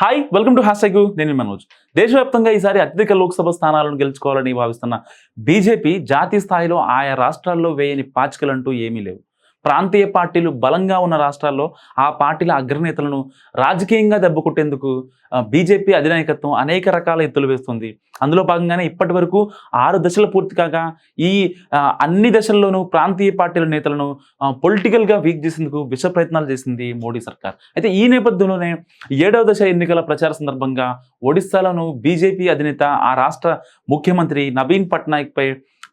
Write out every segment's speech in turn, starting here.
Hi welcome to hashtag నేను మనోజ్. దేశవ్యాప్తంగా ఈసారి అత్యధిక లోక్సభ స్థానాలను గెలుచుకోవాలని భావిస్తున్న బీజేపీ జాతీయ స్థాయిలో ఆయా రాష్ట్రాల్లో వేయని పాచికలంటూ ఏమీ లేవు. ప్రాంతీయ పార్టీలు బలంగా ఉన్న రాష్ట్రాల్లో ఆ పార్టీల అగ్రనేతలను రాజకీయంగా దెబ్బకొట్టేందుకు బీజేపీ అధినాయకత్వం అనేక రకాల ఎత్తులు వేస్తుంది. అందులో భాగంగానే ఇప్పటి వరకు ఆరు దశలు పూర్తి కాగా ఈ అన్ని దశల్లోనూ ప్రాంతీయ పార్టీల నేతలను పొలిటికల్గా వీక్ చేసేందుకు విష ప్రయత్నాలు చేసింది మోడీ సర్కార్. అయితే ఈ నేపథ్యంలోనే ఏడవ దశ ఎన్నికల ప్రచార సందర్భంగా ఒడిస్సాలోను బీజేపీ అధినేత ఆ రాష్ట్ర ముఖ్యమంత్రి నవీన్ పట్నాయక్ పై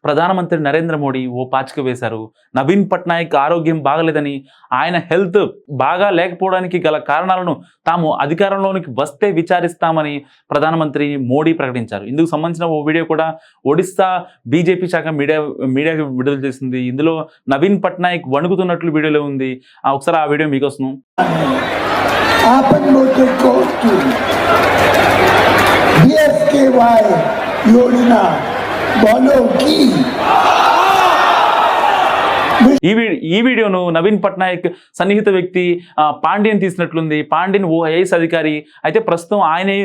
ప్రధానమంత్రి నరేంద్ర మోడీ ఓ పాచిక వేశారు. నవీన్ పట్నాయక్ ఆరోగ్యం బాగలేదని ఆయన హెల్త్ బాగా లేకపోవడానికి గల కారణాలను తాము అధికారంలోనికి వస్తే విచారిస్తామని ప్రధానమంత్రి మోడీ ప్రకటించారు. ఇందుకు సంబంధించిన ఓ వీడియో కూడా ఒడిస్సా బీజేపీ శాఖ మీడియా మీడియాకి విడుదల చేసింది. ఇందులో నవీన్ పట్నాయక్ వణుకుతున్నట్లు వీడియోలో ఉంది. ఒకసారి ఆ వీడియో మీకోసం. యోజన বলো কি? ఈ ఈ వీడియోను నవీన్ పట్నాయక్ సన్నిహిత వ్యక్తి పాండ్యన్ తీసినట్లుంది. పాండ్యన్ ఓ ఐఏఎస్ అధికారి. అయితే ప్రస్తుతం ఆయనే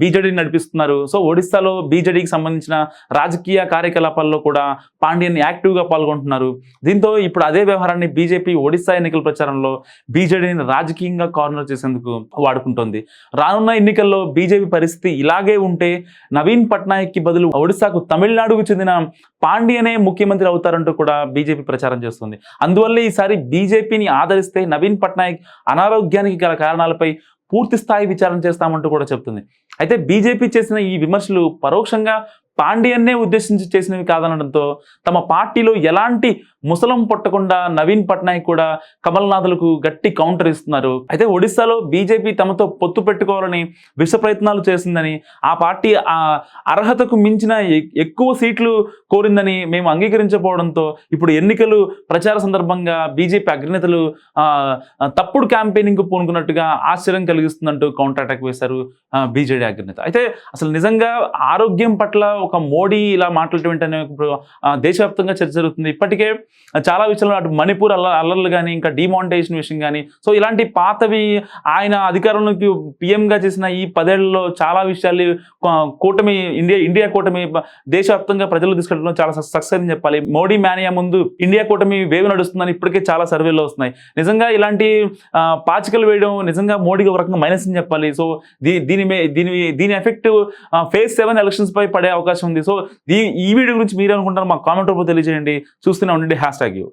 బీజేడీని నడిపిస్తున్నారు. సో ఒడిస్సాలో బీజేడీకి సంబంధించిన రాజకీయ కార్యకలాపాల్లో కూడా పాండ్యన్ యాక్టివ్గా పాల్గొంటున్నారు. దీంతో ఇప్పుడు అదే వ్యవహారాన్ని బీజేపీ ఒడిస్సా ఎన్నికల ప్రచారంలో బీజేడీని రాజకీయంగా కార్నర్ చేసేందుకు వాడుకుంటోంది. రానున్న ఎన్నికల్లో బీజేపీ పరిస్థితి ఇలాగే ఉంటే నవీన్ పట్నాయక్కి బదులు ఒడిస్సాకు తమిళనాడుకు చెందిన పాండ్యనే ముఖ్యమంత్రి అవుతారంటూ కూడా బీజేపీ ప్రచారం చేస్తుంది అందువల్ల ఈసారి బీజేపీని ఆదరిస్తే నవీన్ పట్నాయక్ అనారోగ్యానికి గల కారణాలపై పూర్తి స్థాయి విచారణ చేస్తామంటూ కూడా చెప్తుంది. అయితే బీజేపీ చేసిన ఈ విమర్శలు పరోక్షంగా పాండియన్నే ఉద్దేశించి చేసినవి కాదనడంతో తమ పార్టీలో ఎలాంటి ముసలం పట్టకుండా నవీన్ పట్నాయక్ కూడా కమల్నాథులకు గట్టి కౌంటర్ ఇస్తున్నారు. అయితే ఒడిశాలో బీజేపీ తమతో పొత్తు పెట్టుకోవాలని విష ప్రయత్నాలు చేసిందని ఆ పార్టీ ఆ అర్హతకు మించిన ఎ- ఎక్కువ సీట్లు కోరిందని మేము అంగీకరించకపోవడంతో ఇప్పుడు ఎన్నికలు ప్రచార సందర్భంగా బీజేపీ అగ్రనేతలు తప్పుడు క్యాంపెయినింగ్ పూనుకున్నట్టుగా ఆశ్చర్యం కలిగిస్తుందంటూ కౌంటర్ అటాక్ వేశారు బీజేడీ అగ్రనేత. అయితే అసలు నిజంగా ఆరోగ్యం పట్ల ఒక మోడీ ఇలా మాట్లాడటం ఏంటనే ఇప్పుడు దేశవ్యాప్తంగా చర్చ జరుగుతుంది. ఇప్పటికే చాలా విషయంలో అటు మణిపూర్ అల్ల అల్లర్లు కానీ ఇంకా డిమానిటైజేషన్ విషయం కానీ సో ఇలాంటి పాతవి ఆయన అధికారంలోకి పీఎంగా చేసిన ఈ పదేళ్ళలో చాలా విషయాలు కూటమి ఇండియా ఇండియా కూటమి దేశవ్యాప్తంగా ప్రజలు తీసుకెళ్ళడం చాలా సక్సెస్ అని చెప్పాలి. మోడీ మేనియా ముందు ఇండియా కూటమి వేవ్ నడుస్తుందని ఇప్పటికే చాలా సర్వేలు వస్తున్నాయి. నిజంగా ఇలాంటి పాచికలు వేయడం నిజంగా మోడీకి ఒక రకంగా మైనస్ అని చెప్పాలి. సో దీ దీని మే దీని దీని ఎఫెక్ట్ ఫేజ్ సెవెన్ ఎలక్షన్స్ పై పడే అవకాశం ఉంది. సో దీ ఈ వీడియో గురించి మీరు అనుకుంటారు మా కామెంట్ రూపంలో తెలియజేయండి. చూస్తూనే ఉండండి. Hash tag you